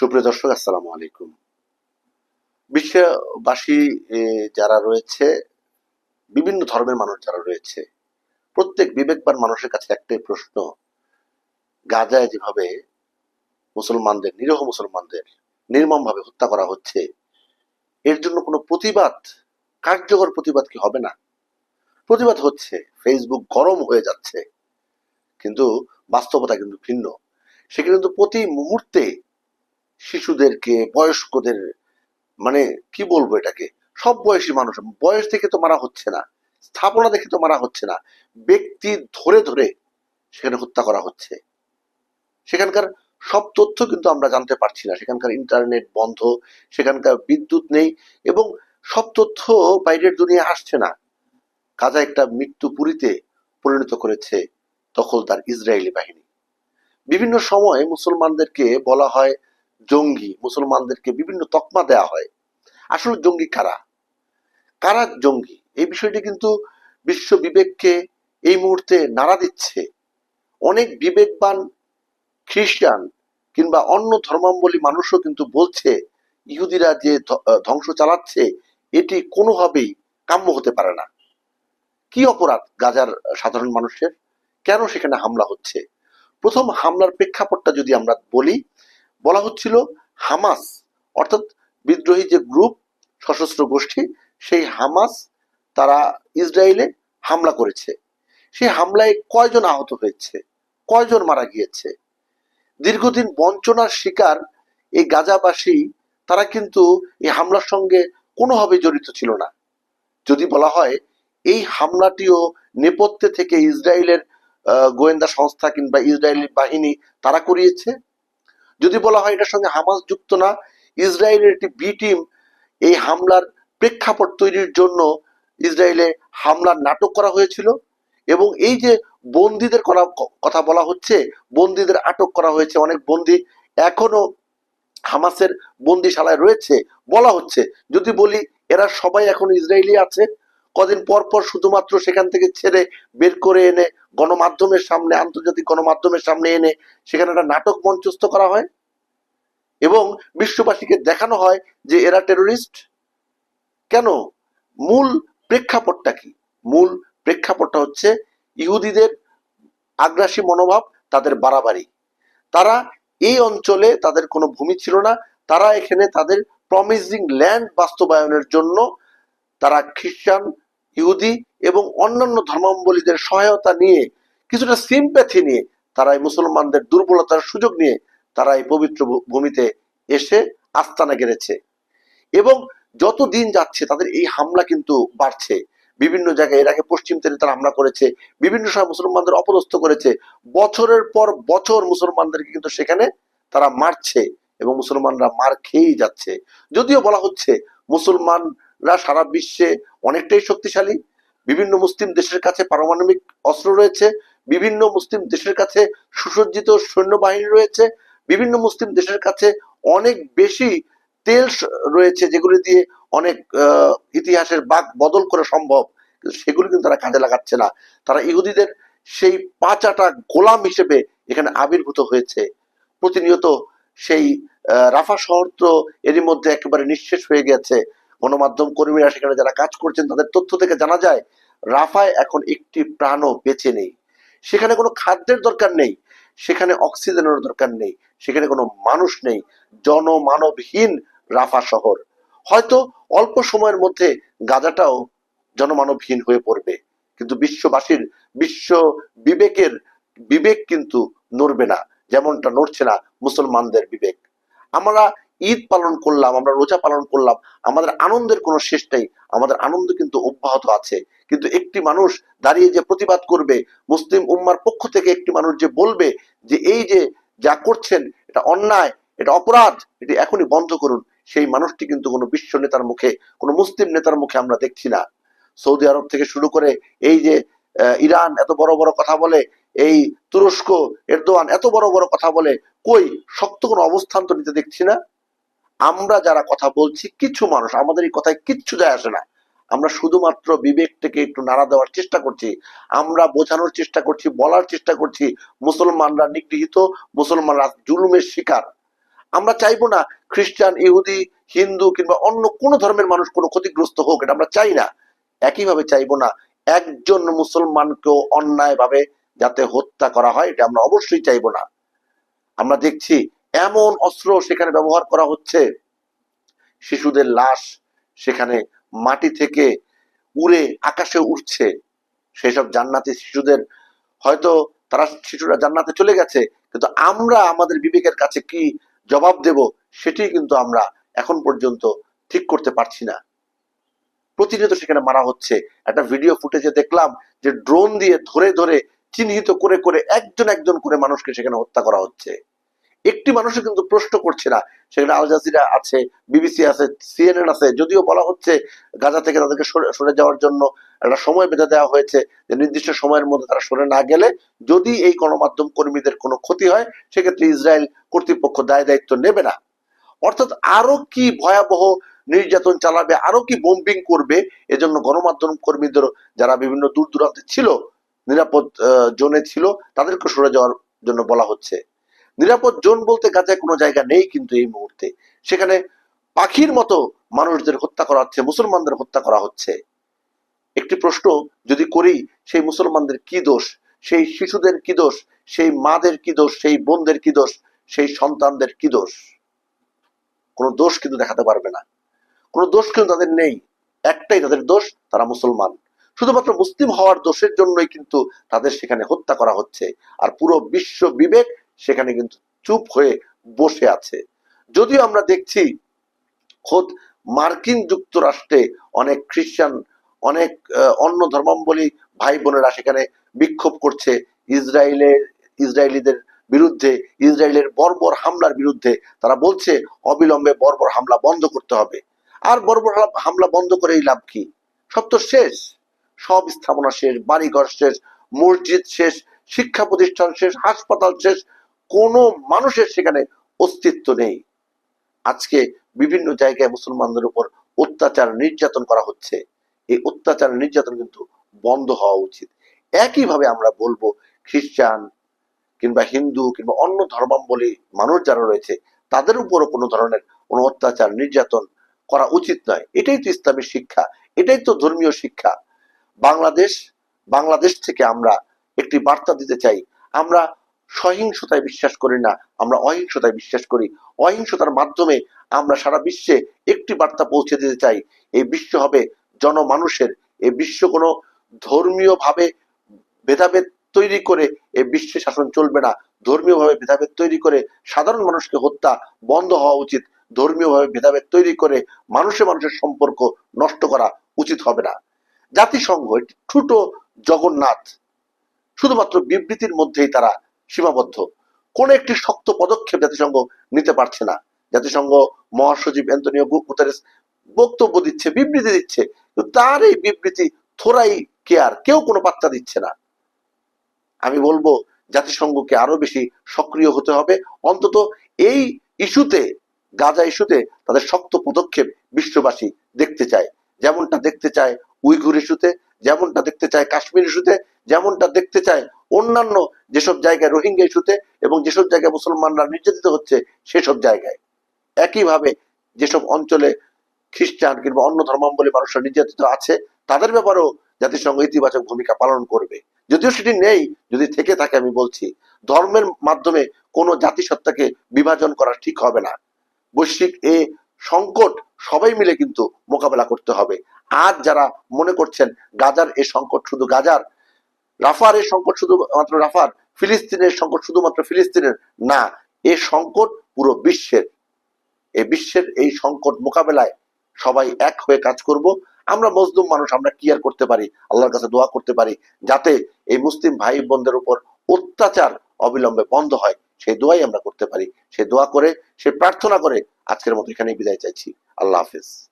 সুপ্রিয় দর্শক, আসসালামু আলাইকুম। বিশ্ববাসী যারা রয়েছে, বিভিন্ন ধর্মের মানুষ যারা রয়েছে, প্রত্যেক বিবেকবান মানুষের কাছে একটাই প্রশ্ন, গাজায় যেভাবে মুসলমানদের, নিরহ মুসলমানদের নির্মমভাবে হত্যা করা হচ্ছে, এর জন্য কোনো প্রতিবাদ, কার্যকর প্রতিবাদ কি হবে না? প্রতিবাদ হচ্ছে ফেসবুক গরম হয়ে যাচ্ছে, কিন্তু বাস্তবতা কিন্তু ভিন্ন। সেখানে কিন্তু প্রতি মুহূর্তে শিশুদেরকে, বয়স্কদের মানে কি বলব এটাকে? সব বয়সী মানুষ, বয়স দেখে তো মারা হচ্ছে না, স্থাপনা দেখে তো মারা হচ্ছে না, ব্যক্তি ধরে ধরে সেখানে হত্যা করা হচ্ছে। সেখানকার সব তথ্য কিন্তু আমরা জানতে পারছি না, সেখানকার ইন্টারনেট বন্ধ, সেখানকার বিদ্যুৎ নেই, এবং সব তথ্য বাইরের দুনিয়া আসছে না। কাজা একটা মৃত্যুপুরীতে পরিণত করেছে দখলদার ইসরায়েলি বাহিনী। বিভিন্ন সময় মুসলমানদেরকে বলা হয় জঙ্গি, মুসলমানদেরকে বিভিন্ন তকমা দেয়া হয়। আসলে জঙ্গি কারা? কারা জঙ্গি? এই বিষয়টি কিন্তু বিশ্ব বিবেককে এই মুহূর্তে নাড়া দিচ্ছে। অনেক বিবেকবান খ্রিস্টান কিংবা অন্য ধর্মাবলী মানুষও কিন্তু বলছে, ইহুদিরা যে ধ্ব- ধ্বংস চালাচ্ছে, এটি কোনোভাবেই কাম্য হতে পারে না। কি অপরাধ গাজার সাধারণ মানুষের? কেন সেখানে হামলা হচ্ছে? প্রথম হামলার প্রেক্ষাপটটা যদি আমরা বলি বলা হচ্ছিল হামাস, অর্থাৎ বিদ্রোহী যে গ্রুপ, সশস্ত্র গোষ্ঠী, সেই হামাস তারা ইসরায়েলে হামলা করেছে। সেই হামলায় কয়জন আহত হয়েছে, কয়জন মারা গিয়েছে? দীর্ঘদিন বঞ্চনার শিকার এই গাজাবাসী, তারা কিন্তু এই হামলার সঙ্গে কোনোভাবে জড়িত ছিল না। যদি বলা হয়, এই হামলাটিও নেপথ্যে থেকে ইসরায়েলের গোয়েন্দা সংস্থা কিংবা ইসরায়েলি বাহিনী তারা করিয়েছে? যদি বলা হয় এটার সঙ্গে হামাস যুক্ত না, ইসরায়েলের একটি বি টিম এই হামলার প্রেক্ষাপট তৈরির জন্য ইসরায়েলে হামলার নাটক করা হয়েছিল এবং এই যে বন্দীদের করা কথা বলা হচ্ছে, বন্দীদের আটক করা হয়েছে, অনেক বন্দী এখনও হামাসের বন্দিশালায় রয়েছে, বলা হচ্ছে। যদি বলি, এরা সবাই এখন ইসরায়েলি আছে কদিন পর পর শুধুমাত্র সেখান থেকে ছেড়ে বের করে এনে গণমাধ্যমের সামনে, আন্তর্জাতিক গণমাধ্যমের সামনে এনে সেখানে একটা নাটক মঞ্চস্থ করা হয় এবং বিশ্ববাসীকে দেখানো হয় যে এরা টেরোরিস্ট কেন? মূল প্রেক্ষাপটটা কি? মূল প্রেক্ষাপটটা হচ্ছে ইহুদিদের আগ্রাসী মনোভাব, তাদের বাড়াবাড়ি। তারা এই অঞ্চলে তাদের কোনো ভূমি ছিল না। তারা এখানে তাদের প্রমিজিং ল্যান্ড বাস্তবায়নের জন্য তারা খ্রিস্টান, ইহুদি এবং অন্যান্য ধর্মাবলীদের সহায়তা নিয়ে, কিছুটা সিম্প্যাথি নিয়ে তারা এই মুসলমানদের দুর্বলতার সুযোগ নিয়ে তারা এই পবিত্র ভূমিতে এসে আস্তানা গেড়েছে। এবং যত দিন যাচ্ছে তাদের এই হামলা কিন্তু বাড়ছে। বিভিন্ন জায়গায় এর আগে পশ্চিম তীরে তারা হামলা করেছে, বিভিন্ন সময় মুসলমানদের অপদস্থ করেছে। বছরের পর বছর মুসলমানদেরকে কিন্তু সেখানে তারা মারছে এবং মুসলমানরা মার খেয়েই যাচ্ছে। যদিও বলা হচ্ছে মুসলমানরা সারা বিশ্বে অনেকটাই শক্তিশালী। বিভিন্ন মুসলিম দেশের কাছে পারমাণবিক অস্ত্র রয়েছে, বিভিন্ন মুসলিম দেশের কাছে সুসজ্জিত সৈন্যবাহিনী রয়েছে, বিভিন্ন মুসলিম দেশের কাছে অনেক বেশি তেল রয়েছে যেগুলি দিয়ে অনেক ইতিহাসের বাক বদল করা সম্ভব। সেগুলি কিন্তু তারা কাজে লাগাচ্ছে না। তারা ইহুদিদের সেই পাঁচাটা গোলাম হিসেবে এখানে আবির্ভূত হয়েছে। প্রতিনিয়ত সেই রাফা শহর তো এরই মধ্যে একেবারে নিঃশেষ হয়ে গেছে। গণমাধ্যম কর্মীরা সেখানে যারা কাজ করছেন, তাদের তথ্য থেকে জানা যায়, রাফায় এখন একটি প্রাণও বেঁচে নেই। সেখানে কোনো খাদ্যের দরকার নেই, সেখানে অক্সিজেনের দরকার নেই, সেখানে কোনো মানুষ নেই, জনমানবহীন রাফা শহর। হয়তো অল্প সময়ের মধ্যে গাজাটাও জনমানবহীন হয়ে পড়বে, কিন্তু বিশ্ববাসীর, বিশ্ব বিবেকের বিবেক কিন্তু নড়বে না, যেমনটা নড়ছে না মুসলমানদের বিবেক। আমরা ঈদ পালন করলাম, আমরা রোজা পালন করলাম, আমাদের আনন্দের কোনো শেষ নেই, আমাদের আনন্দ কিন্তু অব্যাহত আছে। কিন্তু একটি মানুষ দাঁড়িয়ে যে প্রতিবাদ করবে, মুসলিম উম্মার পক্ষ থেকে একটি মানুষ যে বলবে যে এই যে যা করছেন, এটা অন্যায়, এটা অপরাধ, এটি এখনই বন্ধ করুন, সেই মানুষটি কিন্তু কোনো বিশ্ব নেতার মুখে, কোনো মুসলিম নেতার মুখে আমরা দেখছি না। সৌদি আরব থেকে শুরু করে এই যে ইরান এত বড় বড় কথা বলে, এই তুরস্ক, এরদোয়ান এত বড় বড় কথা বলে, কই, শক্ত কোনো অবস্থান তো নিতে দেখছি না। আমরা যারা কথা বলছি, কিছু মানুষ, আমাদের এই কথায় কিচ্ছু যায় আসে না। আমরা শুধুমাত্র বিবেকটাকে একটু নাড়া দেওয়ার চেষ্টা করছি। আমরা বোঝানোর চেষ্টা করছি, বলার চেষ্টা করছি। মুসলমানরা নিগৃহীত, মুসলমানরা জুলুমের শিকার। আমরা চাইব না খ্রিস্টান, ইহুদি, হিন্দু কিংবা অন্য কোনো ধর্মের মানুষ কোনো ক্ষতিগ্রস্ত হোক, এটা আমরা চাই না। একইভাবে চাইব না একজন মুসলমানকেও অন্যায়ভাবে যাতে হত্যা করা হয়, এটা আমরা অবশ্যই চাইব না। আমরা দেখছি এমন অস্ত্র সেখানে ব্যবহার করা হচ্ছে। শিশুদের লাশ সেখানে মাটি থেকে উড়ে আকাশে উঠছে সেসব জান্নাতি শিশুদের হয়তো তারা শিশুরা জান্নাতে চলে গেছে, কিন্তু আমরা আমাদের বিবেকের কাছে কি জবাব দেব সেটি কিন্তু আমরা এখন পর্যন্ত ঠিক করতে পারছি না। প্রতিনিয়ত সেখানে মারা হচ্ছে। একটা ভিডিও ফুটেজে দেখলাম যে ড্রোন দিয়ে ধরে ধরে চিহ্নিত করে করে একজন একজন করে মানুষকে সেখানে হত্যা করা হচ্ছে। একটি মানুষও কিন্তু প্রশ্ন করছে না। সেখানে আল জাজিরা আছে, বিবিসি আছে, সিএনএন আছে, যদিও বলা হচ্ছে গাজা থেকে তাদেরকে সরে- যাওয়ার জন্য একটা সময় বেঁধে দেওয়া হয়েছে, যে নির্দিষ্ট সময়ের মধ্যে তারা সরে না গেলে যদি এই গণমাধ্যম কর্মীদের কোনো ক্ষতি হয়, সেক্ষেত্রে ইসরায়েল কর্তৃপক্ষ দায় দায়িত্ব নেবে না। অর্থাৎ আরও কি ভয়াবহ নির্যাতন চালাবে, আরও কি বোম্বিং করবে, এজন্য গণমাধ্যম কর্মীদের যারা বিভিন্ন দূর দূরান্তে ছিল, নিরাপদ জোনে ছিল, তাদেরকে সরে যাওয়ার জন্য বলা হচ্ছে। নিরাপদ জোন বলতে গাজায় কোনো জায়গা নেই কিন্তু এই মুহূর্তে। সেখানে পাখির মতো মানুষদের হত্যা করা হচ্ছে, মুসলমানদের হত্যা করা হচ্ছে। একটি প্রশ্ন যদি করি, সেই মুসলমানদের কি দোষ? সেই শিশুদের কি দোষ? সেই মাদের কি দোষ? সেই বোনদের কি দোষ? সেই সন্তানদের কি দোষ? কোনো দোষ কিন্তু দেখাতে পারবে না। কোনো দোষ কিন্তু তাদের নেই। একটাই তাদের দোষ, তারা মুসলমান। শুধুমাত্র মুসলিম হওয়ার দোষের জন্যই কিন্তু তাদের সেখানে হত্যা করা হচ্ছে। আর পুরো বিশ্ব বিবেক সেখানে কিন্তু চুপ হয়ে বসে আছে। যদিও আমরা দেখছি, খোদ মার্কিন যুক্তরাষ্ট্রে অনেক খ্রিস্টান অনেক অন্য ধর্মাবলী ভাই বোনেরা সেখানে বিক্ষোভ করছে। ইসরায়েলের ইসরায়েলিদের বিরুদ্ধে, ইসরায়েলের বর্বর হামলার বিরুদ্ধে তারা বলছে, অবিলম্বে বর্বর হামলা বন্ধ করতে হবে। আর বর্বর হামলা- বন্ধ করে এই লাভ কি? সব তো শেষ। সব স্থাপনা শেষ, বাড়িঘর শেষ, মসজিদ শেষ, শিক্ষা প্রতিষ্ঠান শেষ, হাসপাতাল শেষ কোনো মানুষের সেখানে অস্তিত্ব নেই। আজকে বিভিন্ন জায়গায় মুসলমানদের উপর অত্যাচার, নির্যাতন করা হচ্ছে। এই অত্যাচার, নির্যাতন কিন্তু বন্ধ হওয়া উচিত। একইভাবে আমরা বলব, খ্রিস্টান কিংবা হিন্দু কিংবা অন্য ধর্মাবলী মানুষ যারা রয়েছে, তাদের উপরও কোনো ধরনের কোনো অত্যাচার, নির্যাতন করা উচিত নয়। এটাই তো ইসলামের শিক্ষা, এটাই তো ধর্মীয় শিক্ষা। বাংলাদেশ বাংলাদেশ থেকে আমরা একটি বার্তা দিতে চাই। আমরা সহিংসতায় বিশ্বাস করি না, আমরা অহিংসতায় বিশ্বাস করি। অহিংসতার মাধ্যমে আমরা সারা বিশ্বে একটি বার্তা পৌঁছে দিতে চাই, এই বিশ্ব হবে জনমানুষের। এই বিশ্ব কোনো ধর্মীয় ভাবে ভেদাভেদ তৈরি করে এই বিশ্বে শাসন চলবে না। ধর্মীয় ভাবে ভেদাভেদ তৈরি করে সাধারণ মানুষকে হত্যা বন্ধ হওয়া উচিত। ধর্মীয় ভাবে ভেদাভেদ তৈরি করে মানুষে মানুষের সম্পর্ক নষ্ট করা উচিত হবে না। জাতিসংঘ ছোট জগন্নাথ, শুধুমাত্র বিবৃতির মধ্যেই তারা সীমাবদ্ধ। কোন একটি শক্ত পদক্ষেপ জাতিসংঘ নিতে পারছে না। জাতিসংঘ মহাসচিব অ্যান্তনিও গুতেরেস বক্তব্য দিচ্ছে, বিবৃতি দিচ্ছে। তার এই বিবৃতি থোড়াই কেয়ার, কেউ কোনো পাত্তা দিচ্ছে না। আমি বলব, জাতিসংঘকে আরও বেশি সক্রিয় হতে হবে। অন্তত এই ইস্যুতে, গাজা ইস্যুতে তাদের শক্ত পদক্ষেপ বিশ্ববাসী দেখতে চায়। যেমনটা দেখতে চায় উইঘুর ইস্যুতে, যেমনটা দেখতে চায় কাশ্মীর ইস্যুতে, যেমনটা দেখতে চায় অন্যান্য যেসব জায়গায় রোহিঙ্গা ইস্যুতে এবং যেসব জায়গায় মুসলমানরা নির্যাতিত হচ্ছে সেসব জায়গায়। একইভাবে যেসব অঞ্চলে খ্রিস্টান কিংবা অন্য ধর্মাবলী মানুষরা নির্যাতিত আছে, তাদের ব্যাপারেও জাতিসংঘ ইতিবাচক ভূমিকা পালন করবে। যদিও সেটি নেই, যদি থেকে থাকে আমি বলছি, ধর্মের মাধ্যমে কোনো জাতিসত্তাকে বিভাজন করা ঠিক হবে না। বৈশ্বিক এ সংকট সবাই মিলে কিন্তু মোকাবেলা করতে হবে। আজ যারা মনে করছেন গাজার এই সংকট শুধু গাজার, রাফার এই সংকট শুধু মাত্র রাফার, ফিলিস্তিনের সংকট শুধুমাত্র ফিলিস্তিনের না, এ সংকট পুরো বিশ্বের। এই বিশ্বের এই সংকট মোকাবেলায় সবাই এক হয়ে কাজ করব। আমরা মজলুম মানুষ, আমরা কি করতে পারি? আল্লাহর কাছে দোয়া করতে পারি যাতে এই মুসলিম ভাই বোনদের উপর অত্যাচার অবিলম্বে বন্ধ হয়। সেই দোয়াই আমরা করতে পারি। সেই দোয়া করে, সে প্রার্থনা করে আজকের মতো এখানেই বিদায় চাইছি। আল্লাহ হাফিজ।